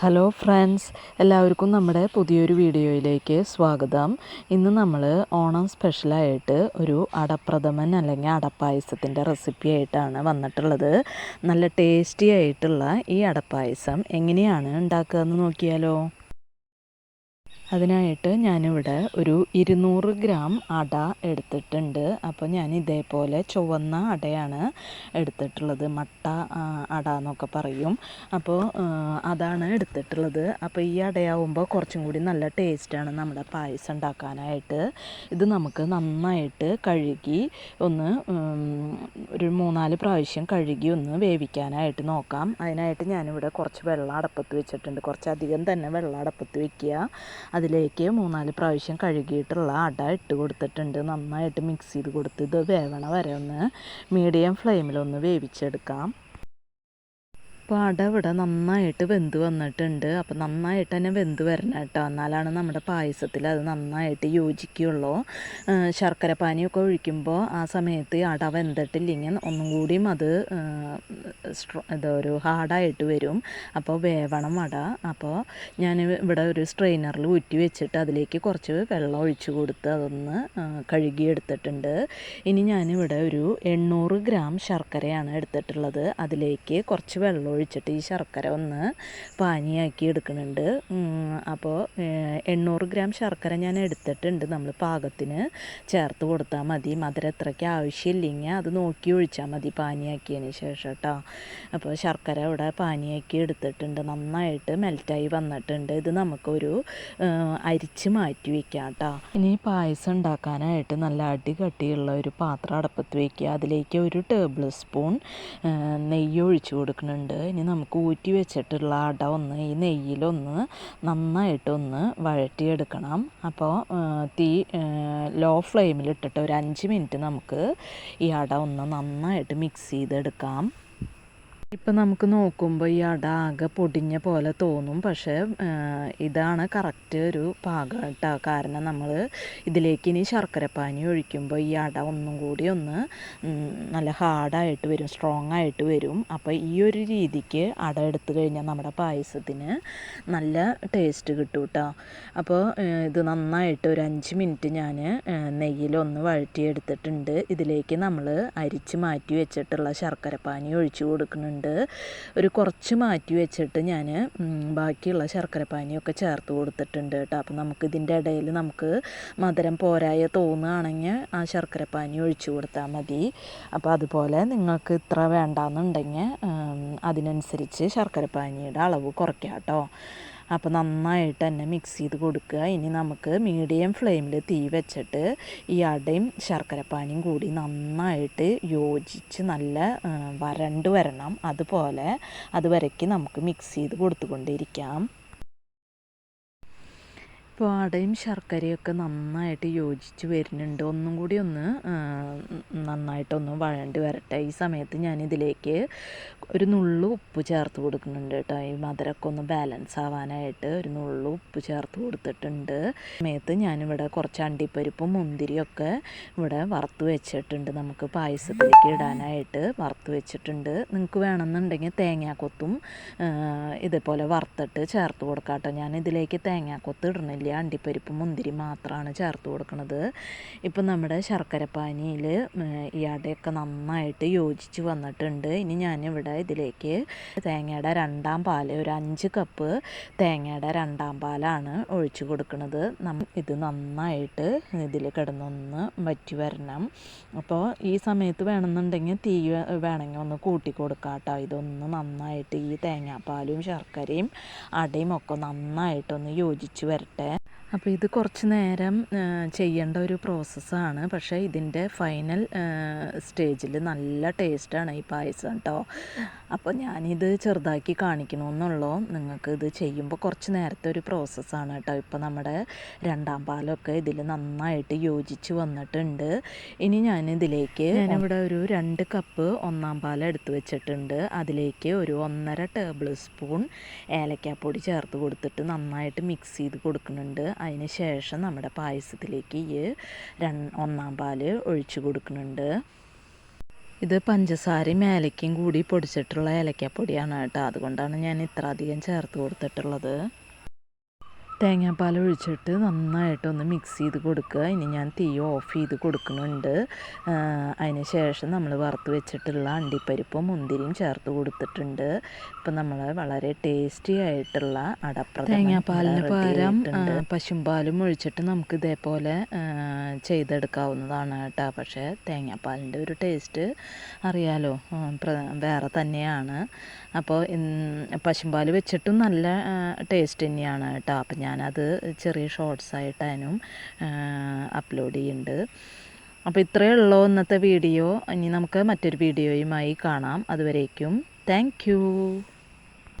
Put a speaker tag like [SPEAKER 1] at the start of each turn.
[SPEAKER 1] Hello friends എല്ലാവർക്കും നമ്മുടെ പുതിയൊരു വീഡിയോയിലേക്ക് സ്വാഗതം. ഇന്ന് നമ്മൾ ഓണം സ്പെഷ്യലായിട്ട് ഒരു അടപ്രഥമൻ അല്ലെങ്കിൽ അടപ്പായസത്തിന്റെ റെസിപ്പി ആയിട്ടാണ് വന്നിട്ടുള്ളത്. നല്ല ടേസ്റ്റി ആയിട്ടുള്ള ഈ അടപ്പായസം എങ്ങനെയാണ് ഉണ്ടാക്കുക എന്ന് നോക്കിയാലോ? അതിനായിട്ട് ഞാനിവിടെ ഒരു ഇരുന്നൂറ് ഗ്രാം അട എടുത്തിട്ടുണ്ട്. അപ്പോൾ ഞാൻ ഇതേപോലെ ചുവന്ന അടയാണ് എടുത്തിട്ടുള്ളത്. മട്ട അട എന്നൊക്കെ പറയും. അപ്പോൾ അതാണ് എടുത്തിട്ടുള്ളത്. അപ്പോൾ ഈ അടയാവുമ്പോൾ കുറച്ചും കൂടി നല്ല ടേസ്റ്റാണ് നമ്മുടെ പായസം ഉണ്ടാക്കാനായിട്ട്. ഇത് നമുക്ക് നന്നായിട്ട് കഴുകി ഒന്ന് ഒരു മൂന്നാൽ പ്രാവശ്യം കഴുകി ഒന്ന് വേവിക്കാനായിട്ട് നോക്കാം. അതിനായിട്ട് ഞാനിവിടെ കുറച്ച് വെള്ളം അടപ്പത്ത് വെച്ചിട്ടുണ്ട്. കുറച്ചധികം തന്നെ വെള്ളം അടപ്പത്ത് വെക്കുക. അതിലേക്ക് മൂന്നാൽ പ്രാവശ്യം കഴുകിയിട്ടുള്ള അട ഇട്ട് കൊടുത്തിട്ടുണ്ട്. നന്നായിട്ട് മിക്സ് ചെയ്ത് കൊടുത്ത് ഇത് വേവണ വരെ ഒന്ന് മീഡിയം ഫ്ലെയിമിലൊന്ന് വേവിച്ചെടുക്കാം. അപ്പോൾ അട ഇവിടെ നന്നായിട്ട് വെന്ത് വന്നിട്ടുണ്ട്. അപ്പോൾ നന്നായിട്ട് തന്നെ വെന്ത് വരണം കേട്ടോ എന്നാലാണ് നമ്മുടെ പായസത്തിൽ അത് നന്നായിട്ട് യോജിക്കുകയുള്ളൂ ശർക്കര പാനിയൊക്കെ ഒഴിക്കുമ്പോൾ ആ സമയത്ത് അട വെന്തിട്ടില്ലെങ്കിൽ ഒന്നും കൂടിയും അത് ഇതൊരു ഹാർഡായിട്ട് വരും. അപ്പോൾ വേവണം അട. അപ്പോൾ ഞാൻ ഇവിടെ ഒരു സ്ട്രെയിനറിൽ ഊറ്റി വെച്ചിട്ട് അതിലേക്ക് കുറച്ച് വെള്ളം ഒഴിച്ചു കൊടുത്ത് അതൊന്ന് കഴുകിയെടുത്തിട്ടുണ്ട്. ഇനി ഞാനിവിടെ ഒരു എണ്ണൂറ് ഗ്രാം ശർക്കരയാണ് എടുത്തിട്ടുള്ളത്. അതിലേക്ക് കുറച്ച് വെള്ളം ഒഴിച്ചിട്ട് ഈ ശർക്കര ഒന്ന് പാനിയാക്കി എടുക്കുന്നുണ്ട്. അപ്പോൾ എണ്ണൂറ് ഗ്രാം ശർക്കര ഞാൻ എടുത്തിട്ടുണ്ട്. നമ്മൾ പാകത്തിന് ചേർത്ത് കൊടുത്താൽ മതി. മധുരം എത്രയ്ക്ക് ആവശ്യമില്ലെങ്കിൽ അത് നോക്കി ഒഴിച്ചാൽ മതി പാനിയാക്കിയതിന് ശേഷം കേട്ടോ അപ്പോൾ ശർക്കര ഇവിടെ പാനിയാക്കി എടുത്തിട്ടുണ്ട്. നന്നായിട്ട് മെൽറ്റായി വന്നിട്ടുണ്ട്. ഇത് നമുക്കൊരു അരിച്ച് മാറ്റി വയ്ക്കാം കേട്ടോ ഇനി പായസം ഉണ്ടാക്കാനായിട്ട് നല്ല അടി കട്ടിയുള്ള ഒരു പാത്രം അടപ്പത്ത് വയ്ക്കുക അതിലേക്ക് ഒരു ടേബിൾ സ്പൂൺ നെയ്യ് ഒഴിച്ചു കൊടുക്കുന്നുണ്ട്. ഇനി നമുക്ക് ഊറ്റി വെച്ചിട്ടുള്ള അട ഒന്ന് ഈ നെയ്യിലൊന്ന് നന്നായിട്ടൊന്ന് വഴറ്റിയെടുക്കണം. അപ്പോൾ തീ ലോ ഫ്ലെയിമിലിട്ടിട്ട് ഒരു അഞ്ച് മിനിറ്റ് നമുക്ക് ഈ അട ഒന്ന് നന്നായിട്ട് മിക്സ് ചെയ്തെടുക്കാം. ഇപ്പം നമുക്ക് നോക്കുമ്പോൾ ഈ അട ആകെ പൊടിഞ്ഞ പോലെ തോന്നും. പക്ഷേ ഇതാണ് കറക്റ്റ് ഒരു പാകം കേട്ടോ. കാരണം നമ്മൾ ഇതിലേക്ക് ഇനി ശർക്കരപ്പാനി ഒഴിക്കുമ്പോൾ ഈ അട ഒന്നും കൂടി ഒന്ന് നല്ല ഹാർഡായിട്ട് വരും സ്ട്രോങ് ആയിട്ട് വരും. അപ്പോൾ ഈ ഒരു രീതിക്ക് അട എടുത്തു കഴിഞ്ഞാൽ നമ്മുടെ പായസത്തിന് നല്ല ടേസ്റ്റ് കിട്ടും കേട്ടോ അപ്പോൾ ഇത് നന്നായിട്ട് ഒരു അഞ്ച് മിനിറ്റ് ഞാൻ നെയ്യിലൊന്ന് വഴറ്റിയെടുത്തിട്ടുണ്ട്. ഇതിലേക്ക് നമ്മൾ അരിച്ച് മാറ്റി വെച്ചിട്ടുള്ള ശർക്കരപ്പാനി ഒഴിച്ചു കൊടുക്കുന്നുണ്ട്. ഉണ്ട്. ഒരു കുറച്ച് മാറ്റി വെച്ചിട്ട് ഞാൻ ബാക്കിയുള്ള ശർക്കര പാനിയൊക്കെ ചേർത്ത് കൊടുത്തിട്ടുണ്ട് കേട്ടോ. അപ്പോൾ നമുക്ക് ഇതിന്റെ ഇടയിൽ നമുക്ക് മധുരം പോരായ തോന്നുകയാണെങ്കിൽ ആ ശർക്കര പാനി ഒഴിച്ചു കൊടുത്താൽ മതി. അപ്പോൾ അതുപോലെ നിങ്ങൾക്ക് ഇത്ര വേണ്ടാന്നുണ്ടെങ്കിൽ അതിനനുസരിച്ച് ശർക്കര പാനിയുടെ അളവ് കുറയ്ക്കാം കേട്ടോ. അപ്പോൾ നന്നായിട്ട് തന്നെ മിക്സ് ചെയ്ത് കൊടുക്കുക. ഇനി നമുക്ക് മീഡിയം ഫ്ലെയിമിൽ തീ വെച്ചിട്ട് ഈ അടയും ശർക്കരപ്പാനിയും കൂടി നന്നായിട്ട് യോജിച്ച് നല്ല വരണ്ട് വരണം. അതുപോലെ അതുവരയ്ക്ക് നമുക്ക് മിക്സ് ചെയ്ത് കൊടുത്തുകൊണ്ടിരിക്കാം. അടയും ശർക്കരയൊക്കെ നന്നായിട്ട് യോജിച്ച് വരുന്നുണ്ട്. ഒന്നും കൂടി ഒന്ന് നന്നായിട്ടൊന്ന് വഴണ്ടി വരട്ടെ. ഈ സമയത്ത് ഞാനിതിലേക്ക് ഒരു നുള്ളു ഉപ്പ് ചേർത്ത് കൊടുക്കുന്നുണ്ട് കേട്ടോ. ഈ മധുരമൊക്കെ ഒന്ന് ബാലൻസ് ആവാനായിട്ട് ഒരു നുള്ളു ഉപ്പ് ചേർത്ത് കൊടുത്തിട്ടുണ്ട്. സമയത്ത് ഞാനിവിടെ കുറച്ച് അണ്ടിപ്പരിപ്പും മുന്തിരിയൊക്കെ ഇവിടെ വറുത്ത് വെച്ചിട്ടുണ്ട്. നമുക്ക് പായസത്തിലേക്ക് ഇടാനായിട്ട് വറുത്ത് വെച്ചിട്ടുണ്ട്. നിങ്ങൾക്ക് വേണമെന്നുണ്ടെങ്കിൽ തേങ്ങാക്കൊത്തും ഇതേപോലെ വറുത്തിട്ട് ചേർത്ത് കൊടുക്കാം കേട്ടോ. ഞാൻ ഇതിലേക്ക് തേങ്ങാക്കൊത്ത് ഇടണില്ല ഇല്ല അണ്ടിപ്പരിപ്പ് മുന്തിരി മാത്രമാണ് ചേർത്ത് കൊടുക്കുന്നത് ഇപ്പം നമ്മുടെ ശർക്കരപ്പാനിയിൽ ഈ അടയൊക്കെ നന്നായിട്ട് യോജിച്ച് വന്നിട്ടുണ്ട്. ഇനി ഞാനിവിടെ ഇതിലേക്ക് തേങ്ങയുടെ രണ്ടാം പാൽ ഒരു അഞ്ച് കപ്പ് തേങ്ങയുടെ രണ്ടാം പാലാണ് ഒഴിച്ചു കൊടുക്കുന്നത് ഇത് നന്നായിട്ട് ഇതിൽ കിടന്നൊന്ന് വറ്റി വരണം. അപ്പോൾ ഈ സമയത്ത് വേണമെന്നുണ്ടെങ്കിൽ തീ വേണമെങ്കിൽ ഒന്ന് കൂട്ടി കൊടുക്കാം കേട്ടോ ഇതൊന്ന് നന്നായിട്ട് ഈ തേങ്ങാപ്പാലും ശർക്കരയും അടയും ഒക്കെ നന്നായിട്ടൊന്ന് യോജിച്ച് വരട്ടെ. അപ്പോൾ ഇത് കുറച്ച് നേരം ചെയ്യേണ്ട ഒരു പ്രോസസ്സാണ്. പക്ഷേ ഇതിന്റെ ഫൈനൽ സ്റ്റേജിൽ നല്ല ടേസ്റ്റാണ് ഈ പായസം കേട്ടോ. അപ്പോൾ ഞാനിത് ചെറുതാക്കി കാണിക്കണമെന്നുള്ളൂ. നിങ്ങൾക്ക് ഇത് ചെയ്യുമ്പോൾ കുറച്ച് നേരത്തെ ഒരു പ്രോസസ്സാണ് കേട്ടോ. ഇപ്പോൾ നമ്മുടെ രണ്ടാം പാലൊക്കെ ഇതിൽ നന്നായിട്ട് യോജിച്ച് വന്നിട്ടുണ്ട്. ഇനി ഞാനിതിലേക്ക് ഞാനിവിടെ ഒരു രണ്ട് കപ്പ് ഒന്നാം പാൽ എടുത്തു വെച്ചിട്ടുണ്ട്. അതിലേക്ക് ഒരു ഒന്നര ടേബിൾ സ്പൂൺ ഏലക്കാപ്പൊടി ചേർത്ത് കൊടുത്തിട്ട് നന്നായിട്ട് മിക്സ് ചെയ്ത് കൊടുക്കുന്നുണ്ട്. അതിന് ശേഷം നമ്മുടെ പായസത്തിലേക്ക് ഈ ഒന്നാം പാൽ ഒഴിച്ചു കൊടുക്കുന്നുണ്ട്. ഇത് പഞ്ചസാരയും ഏലക്കയും കൂടി പൊടിച്ചിട്ടുള്ള ഏലക്കപ്പൊടിയാണ് കേട്ടോ. അതുകൊണ്ടാണ് ഞാൻ ഇത്ര അധികം ചേർത്ത് കൊടുത്തിട്ടുള്ളത്. തേങ്ങാപ്പാൽ ഒഴിച്ചിട്ട് നന്നായിട്ടൊന്ന് മിക്സ് ചെയ്ത് കൊടുക്കുക. ഇനി ഞാൻ തീ ഓഫ് ചെയ്ത് കൊടുക്കുന്നുണ്ട്. അതിന് ശേഷം നമ്മൾ വറുത്ത് വെച്ചിട്ടുള്ള അണ്ടിപ്പരിപ്പും മുന്തിരിയും ചേർത്ത് കൊടുത്തിട്ടുണ്ട്. ഇപ്പം നമ്മൾ വളരെ ടേസ്റ്റി ആയിട്ടുള്ള അടപ്ര
[SPEAKER 2] തേങ്ങാപ്പാലിന് പകരം,
[SPEAKER 1] പശുമ്പാലും ഒഴിച്ചിട്ട് നമുക്ക് ഇതേപോലെ ചെയ്തെടുക്കാവുന്നതാണ് കേട്ടോ. പക്ഷേ തേങ്ങാപ്പാലിന്റെ ഒരു ടേസ്റ്റ് അറിയാലോ വേറെ തന്നെയാണ്. അപ്പോൾ പശുമ്പാൽ വെച്ചിട്ടും നല്ല ടേസ്റ്റ് തന്നെയാണ് കേട്ടോ. അപ്പം ഞാനത് ചെറിയ ഷോർട്സ് ആയിട്ടാനും അപ്ലോഡ് ചെയ്യുന്നുണ്ട് അപ്പോൾ ഇത്രയേ ഉള്ളൂ ഇന്നത്തെ വീഡിയോ ഇനി നമുക്ക് മറ്റൊരു വീഡിയോയുമായി കാണാം. അതുവരേക്കും താങ്ക്